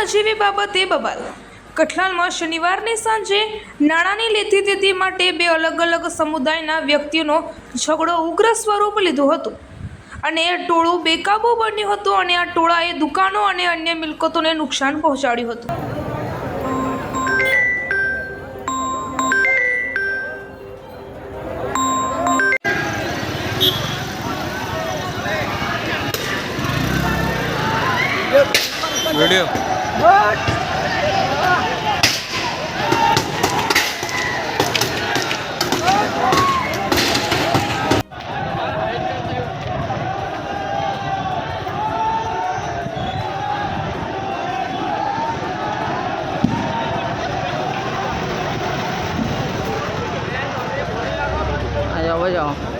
નજીવી બાબતે બબાલ. કઠલાલમાં શનિવારની સાંજે નાણાંની લેતી દેતી માટે બે અલગ અલગ સમુદાયના વ્યક્તિઓનો ઝઘડો ઉગ્ર સ્વરૂપ લીધું હતું. અને એ ટોળું બેકાબુ બન્યું હતું અને આ ટોળાએ દુકાનો અને અન્ય મિલકતોને નુકસાન પહોંચાડ્યું હતું. વીડિયો 哎呀，我。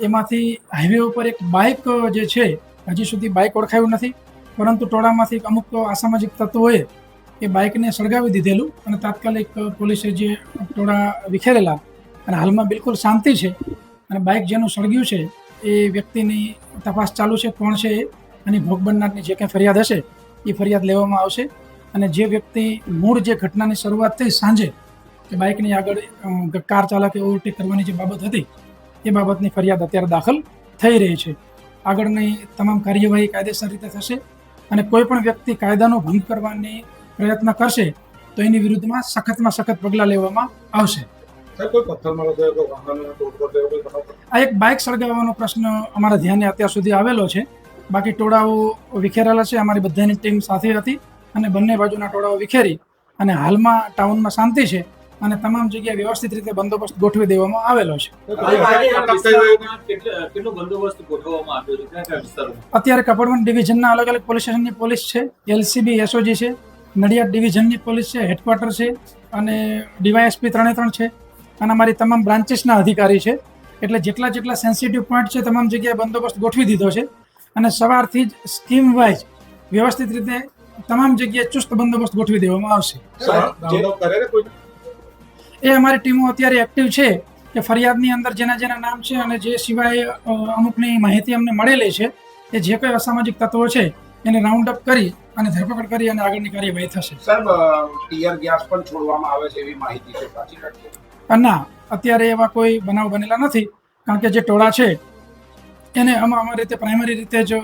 એમાંથી હાઈવે ઉપર એક બાઇક જે છે, હજી સુધી બાઇક ઓળખાયું નથી, પરંતુ ટોળામાંથી અમુક અસામાજિક તત્વોએ એ બાઇકને સળગાવી દીધેલું અને તાત્કાલિક પોલીસે જે ટોળા વિખેરેલા અને હાલમાં બિલકુલ શાંતિ છે અને બાઇક જેનું સળગ્યું છે, એ વ્યક્તિની તપાસ ચાલુ છે, કોણ છે એ અને ભોગ બનનારની જે કંઈ ફરિયાદ હશે, એ ફરિયાદ લેવામાં આવશે. અને જે વ્યક્તિ મૂળ જે ઘટનાની શરૂઆત થઈ સાંજે કે બાઇકની આગળ કાર ચાલકે ઓવરટેક કરવાની જે બાબત હતી એ બાબતની ફરિયાદ અત્યારે દાખલ થઈ રહી છે. આગળની તમામ કાર્યવાહી કાયદેસર રીતે થશે અને કોઈ પણ વ્યક્તિ કાયદાનો ભંગ કરવાની પ્રયત્ન કરશે તો એની વિરુદ્ધમાં સખતમાં સખત પગલાં લેવામાં આવશે? આ એક બાઇક સળગાવવાનો પ્રશ્ન અમારા ધ્યાને અત્યાર સુધી આવેલો છે. બાકી ટોળાઓ વિખેરેલા છે અમારી બધાની ટીમ સાથે હતી અને બંને બાજુના ટોળાઓ વિખેરી અને હાલમાં ટાઉનમાં શાંતિ છે. અને તમામ જગ્યાએ વ્યવસ્થિત રીતે બંદોબસ્ત ગોઠવી દેવામાં આવેલો છે. કોઈ અટક થઈ ગયું? કેટલો કેટલો બંદોબસ્ત ગોઠવવામાં આવ્યો છે? કયા કયા વિસ્તારોમાં? અત્યારે કપડવન ડિવિઝનના અલગ અલગ પોલીસ સ્ટેશનની પોલીસ છે એલસીબી એસઓજી છે નડિયાદ ડિવિઝનની પોલીસ છે હેડક્વાર્ટર છે અને ડીવાયએસપી ત્રણે ત્રણ છે. અને અમારી તમામ બ્રાન્ચીસના અધિકારી છે. એટલે જેટલા જેટલા સેન્સિટિવ પોઈન્ટ છે તમામ જગ્યાએ બંદોબસ્ત ગોઠવી દીધો છે. અને સવારથી જ સ્કીમ વાઇઝ વ્યવસ્થિત રીતે તમામ જગ્યાએ ચુસ્ત બંદોબસ્ત ગોઠવી દેવામાં આવશે. એ અમારી ટીમો અત્યારે એક્ટિવ છે કે ફરિયાદની અંદર જેના જેના નામ છે અને જે સિવાય અમુકની માહિતી અમને મળેલી છે એ જે કોઈ અસામાજિક તત્વો છે એને રાઉન્ડ અપ કરી અને ધરપકડ કરી અને આગળની કાર્યવાહી થશે. સાહેબ ટીયર ગેસ પણ છોડવામાં આવે છે એવી માહિતી છે પણ ના અત્યારે એવા કોઈ બનાવ બનેલા નથી કારણ કે જે ટોળા છે એને આમાં અમારી રીતે પ્રાઇમરી રીતે જ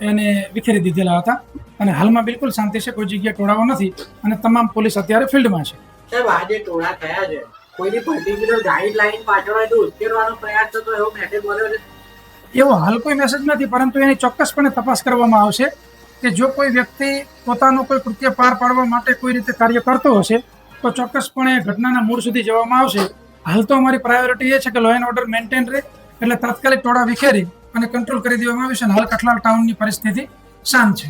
એને વિખેરી દીધેલા હતા અને હાલમાં બિલકુલ શાંતિ છે કોઈ જગ્યાએ ટોળાઓ નથી અને તમામ પોલીસ અત્યારે ફિલ્ડમાં છે. સાહેબ, આજે ટોળા થયા છે. કોઈની પર્ટિક્યુલર ગાઈડલાઈન પાછળ હોય તો ઉકેલવાનો પ્રયાસ થતો એવો મેસેજ મળ્યો છે? એવો હાલ કોઈ મેસેજ નથી, પરંતુ એની ચોક્કસપણે તપાસ કરવામાં આવશે કે જો કોઈ વ્યક્તિ પોતાનું કોઈ કૃત્ય પાર પાડવા માટે કોઈ રીતે કાર્ય કરતો હશે, તો ચોક્કસપણે ઘટનાના મૂળ સુધી જવામાં આવશે. હાલ તો અમારી પ્રાયોરિટી એ છે કે લો એન્ડ ઓર્ડર મેન્ટેન રહે, એટલે તાત્કાલિક ટોળા વિખેરી અને કંટ્રોલ કરી દેવામાં આવ્યું છે અને હાલ કઠલાલ ટાઉનની પરિસ્થિતિ શાંત છે.